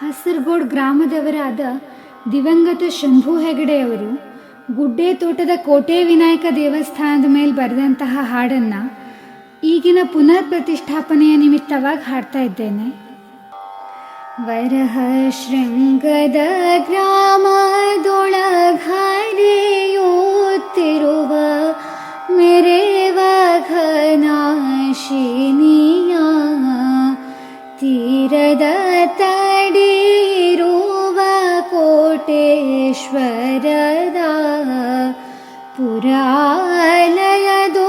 ಕಾಸರಗೋಡು ಗ್ರಾಮದವರಾದ ದಿವಂಗತ ಶಂಭು ಹೆಗಡೆಯವರು ಗುಡ್ಡೆ ತೋಟದ ಕೋಟೆ ವಿನಾಯಕ ದೇವಸ್ಥಾನದ ಮೇಲೆ ಬರೆದಂತಹ ಹಾಡನ್ನು ಈಗಿನ ಪುನರ್ ಪ್ರತಿಷ್ಠಾಪನೆಯ ನಿಮಿತ್ತವಾಗಿ ಹಾಡ್ತಾ ಇದ್ದೇನೆ. ವರಹ ಶೃಂಗದ ಗ್ರಾಮದೊಳಘರೆಯುತ್ತಿರುವ ಮೆರೆವ ಘನಾಶಿನಿಯ ತೀರದ ತಡಿರುವ ಕೋಟೇಶ್ವರದ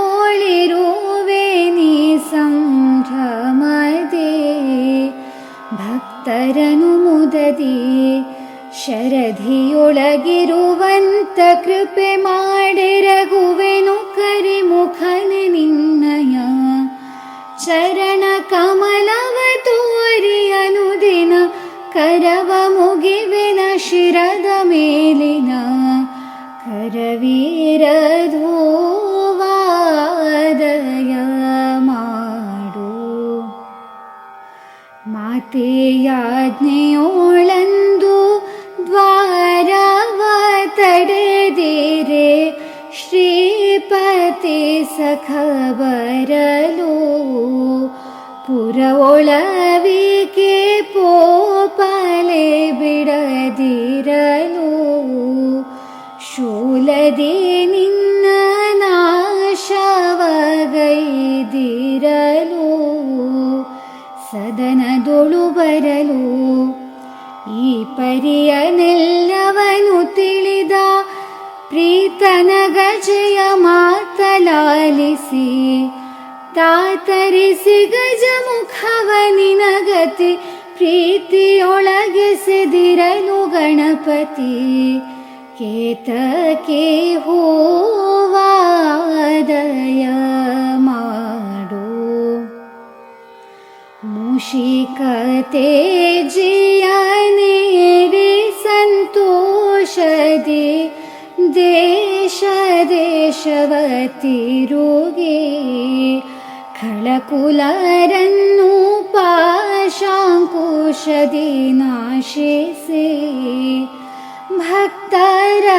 ಪುರಾಲಯದೋಳಿರುವೆ ನೀ ಸಂಭ್ರಮದೆ ಭಕ್ತರನು ಮುದದಿ ಶರಧಿಯೊಳಗಿರುವಂತ ಕೃಪೆ ಮಾಡಿರಗುವೆನು ಕರಿಮುಖನ ನಿನ್ನಯ ಚರಣ ಕಮಲವ ತೋರಿ ಅನುದಿನ ಕರವ ಮುಗಿವೆನ ಶಿರದ ಮೇಲಿನ ಕರವೀರಧೋವಾದಯ ಮಾಡು ಮಾತೆಯಾಜ್ಞೆಯೋಳಂದು ದ್ವಾರವ ತಡೆದಿರೆ ಶ್ರೀಪತಿ ಸಖ ಬರಲು ಪುರ ಒಳವಿಕೆ ಪೋಪಲೆ ಬಿಡದಿರಲು ಶೂಲದಿ ನಿನ್ನ ನಾಶವಗೈದಿರಲು ಸದನದೊಳು ಬರಲು ಈ ಪರಿಯನೆಲ್ಲವನು ತಿಳಿದ ಪ್ರೀತನ ಗಜಯ ಮಾತಲಾಲಿಸಿ ತಾತರಿಸಿ ಗಜ ಮುಖವ ನಿನಗತಿ ಪ್ರೀತಿಯೊಳಗೆ ಸೆದಿರಲು ಗಣಪತಿ ಕೇತಕೆ ಹೂವಾದಯ ಮಾಡು ಮೂಷಿಕತೆ ಜಿಯನೇರಿ ಸಂತೋಷದೆ ದೇಶ ದೇಶವತಿರುಗೆ ಖಳಕುಲರನ್ನು शि से भक्तरघवनो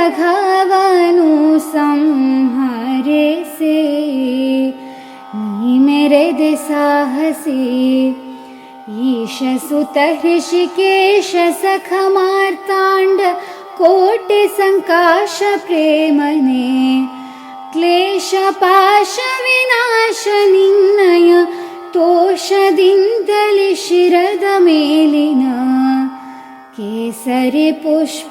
संहरे से निसाहसि ईश सुतऋषि केशसखमार्ताण्ड कोटि सङ्काश प्रेमने क्लेश पाश विनाश निनय तोषदि सरिपुष्पवनिदय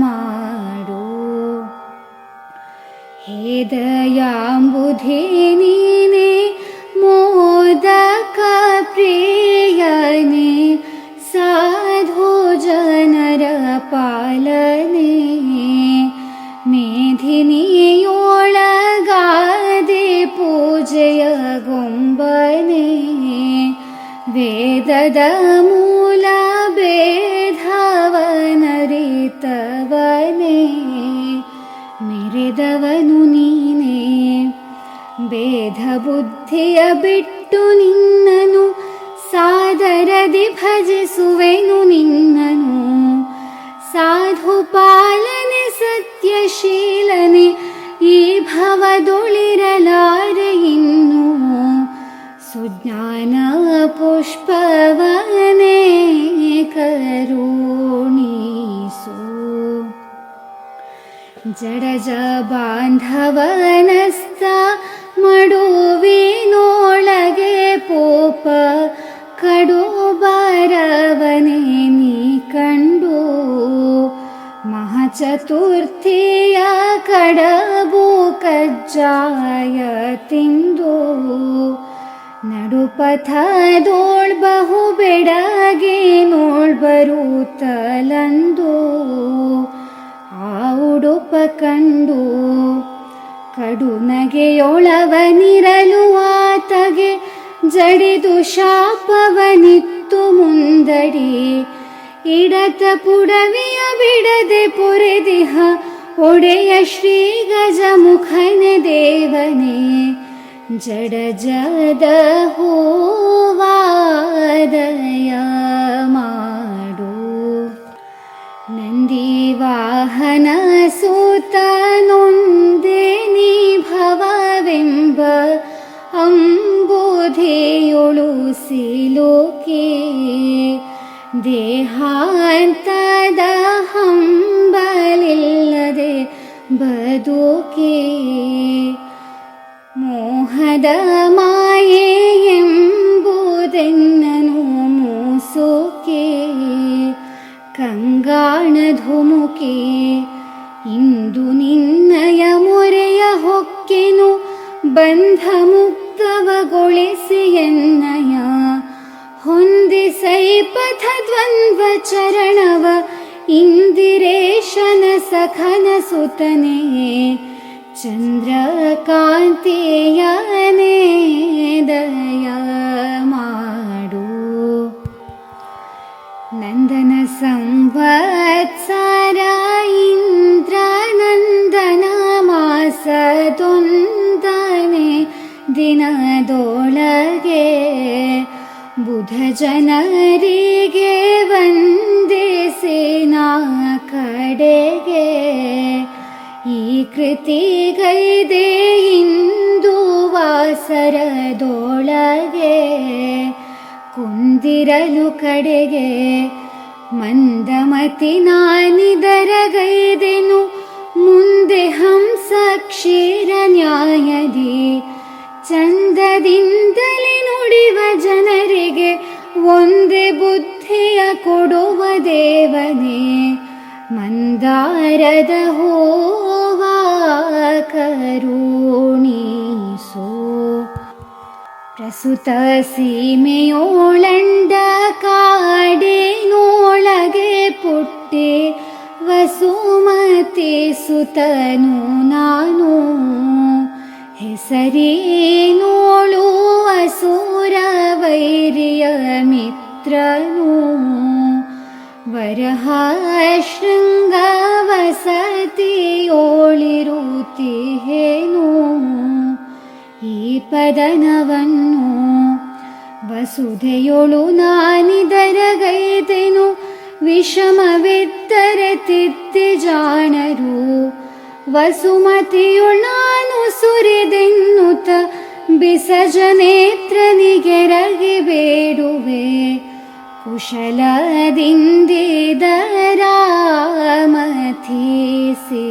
माडु। हृ दयाम्बुधिनि मोदकप्रियनि साधोजनरपालनि मेधिनीयोगादि पूजय गुम्बनि ಪೂಜೆಯ ಗೊಂಬನೆ ವೇದದ ಮೂಲ ಭೇದವನರಿತವನೇ ಮೆರೆದವನು ನೀನೇ ಭೇದ ಬುದ್ಧಿಯ ಬಿಟ್ಟು ನಿನ್ನನು ಸಾದರದಿ ಭಜಿಸುವೆನು ನಿನ್ನನು ಸಾಧು ಪಾಲನೆ ಸತ್ಯಶೀಲನೆ ಈ ಭವದೊಳಿರಲಾರೆ ಪುಷ್ಪವನೇ ಕರುಣಿಸು ಜಡಜ ಬಾಂಧವನಸ್ತ ಮಡುವಿನೊಳಗೆ ಪೋಪ ಕಡು ಬರವನೆ ನೀ ಕಂಡು ಮಹಾಚತುರ್ಥಿಯ ಕಡಬು ಕಜ್ಜಾಯ ತಿಂದು ನಡುಪಥದೋಳ್ ಬಹು ಬೆಡಗೆ ನೋಳ್ ಬರುತ್ತಲಂದು. ಆ ಉಡುಪ ಕಂಡು ಕಡುನಗೆಯೊಳವನಿರಲು ಆತಗೆ ಜಡಿದು ಶಾಪವನಿತ್ತು ಮುಂದಡಿ. ಇಡತ ಪುಡವಿಯ ಬಿಡದೆ ಪೊರೆದಿಹ ಒಡೆಯ ಶ್ರೀ ಗಜ जडजहोवादय माडु नन्दिवाहनसूतनोन्दिनी भवविम्ब अम्बोधियोसि लोके देहान्तदहं बलिल्लदे भदोके ಮೋಹದ ಮಾಯೆ ಎಂಬುದೆನ್ನನು ಮೂಸೋಕೆ ಕಂಗಾಣ ಧುಮುಕೆ ಇಂದು ನಿನ್ನಯ ಮೊರೆಯ ಹೊಕ್ಕೆನು ಬಂಧ ಮುಕ್ತವಗೊಳಿಸಿ ಎನ್ನಯ ಹೊಂದಿಸೈ ಪಥ ದ್ವಂದ್ವ ಚರಣವ ಇಂದಿರೇಶನ ಸಖನ ಸುತನೆ ಚಂದ್ರಕಾಂತಿಯನೇ ದಯ ಮಾಡು ನಂದನ ಸಂವತ್ಸರ ಇಂದ್ರನಂದನ ಮಾಸದೊಂದನೆ ದಿನದೊಳಗೆ ಬುಧ ಜನರಿಗೆ ವಂದಿಸಿನ ಕಡೆಗೆ ಈ ಕೃತಿಗೈದೆ ಇಂದು ವಾಸರದೊಳಗೆ ಕುಂದಿರಲು ಕಡೆಗೆ ಮಂದಮತಿ ನಾನಿದರಗೈದೆನು ಮುಂದೆ ಹಂಸ ಕ್ಷೀರ ನ್ಯಾಯದಿ ಚಂದದಿಂದಲೇ ನುಡಿವ ಜನರಿಗೆ ಒಂದೇ ಬುದ್ಧಿಯ ಕೊಡುವ ದೇವನೇ. ಮಂದಾರದ ಹೋವ ಕರುಣೀಸೋ ಪ್ರಸುತ ಸೀಮೆಯೋಳಂಡ ಕಾಡಿನೊಳಗೆ ಪುಟ್ಟಿ ವಸುಮತಿ ಸುತನು ನಾನು ಹೆಸರೇನೋಳು ಅಸುರ ವೈರ್ಯ ಮಿತ್ರನು ವರಹ ಶೃಂಗ ವಸತಿಯೋಳಿರುತ್ತಿಹೇನು ಈ ಪದನವನ್ನು ವಸುಧೆಯೊಳು ನಾನಿದರಗೈದೆನು ವಿಷಮವಿದ್ದರೆ ತಿತ್ತಿ ಜಾಣರು. ವಸುಮತಿಯೊಳು ನಾನು ಸುರಿದೆನ್ನುತ್ತ ಬಿಸಜನೇತ್ರನಿಗೆರಗಿ ಬೇಡುವೆ. कुशलदिन्दिरा मथिसिरे